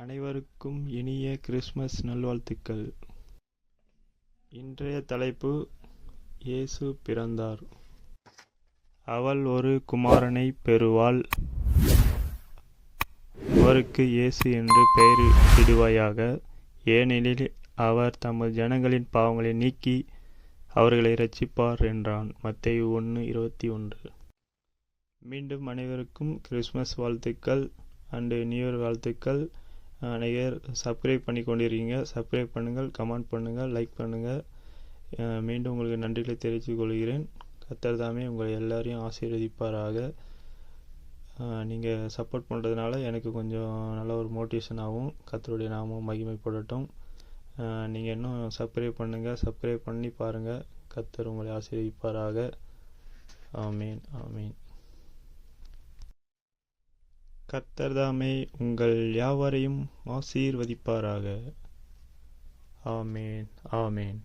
அனைவருக்கும் இனிய கிறிஸ்மஸ் நல்வாழ்த்துக்கள். இன்றைய தலைப்பு இயேசு பிறந்தார். அவள் ஒரு குமாரனை பெறுவாள். அவருக்கு இயேசு என்று பெயர் இடுவாயாக. ஏனெனில் அவர் தமது ஜனங்களின் பாவங்களை நீக்கி அவர்களை ரட்சிப்பார் என்றான். மத்தேயு ஒன்று இருபத்தி ஒன்று. மீண்டும் அனைவருக்கும் கிறிஸ்மஸ் வாழ்த்துக்கள் அண்டு நியூ இயர் வாழ்த்துக்கள். அனைவர் சப்ஸ்கிரைப் பண்ணி கொண்டிருக்கீங்க சப்ஸ்கிரைப் பண்ணுங்கள் கமெண்ட் பண்ணுங்கள் லைக் பண்ணுங்கள். மீண்டும் உங்களுக்கு நன்றிகளை தெரிவித்துக் கொள்கிறேன். கத்தர் தாமே உங்களை எல்லாரையும் ஆசீர்வதிப்பாராக. நீங்கள் சப்போர்ட் பண்ணுறதுனால எனக்கு கொஞ்சம் நல்ல ஒரு மோட்டிவேஷன் ஆகும். கத்தருடைய நாமும் மகிமைப்படட்டும். நீங்கள் இன்னும் சப்ஸ்கிரைப் பண்ணுங்கள் சப்ஸ்கிரைப் பண்ணி பாருங்கள் கத்தர் உங்களை ஆசீர்வதிப்பாராக. ஆமீன் ஆமீன். கர்த்தர் தாமே உங்கள் யாவரையும் ஆசீர்வதிப்பாராக. ஆமேன் ஆமேன்.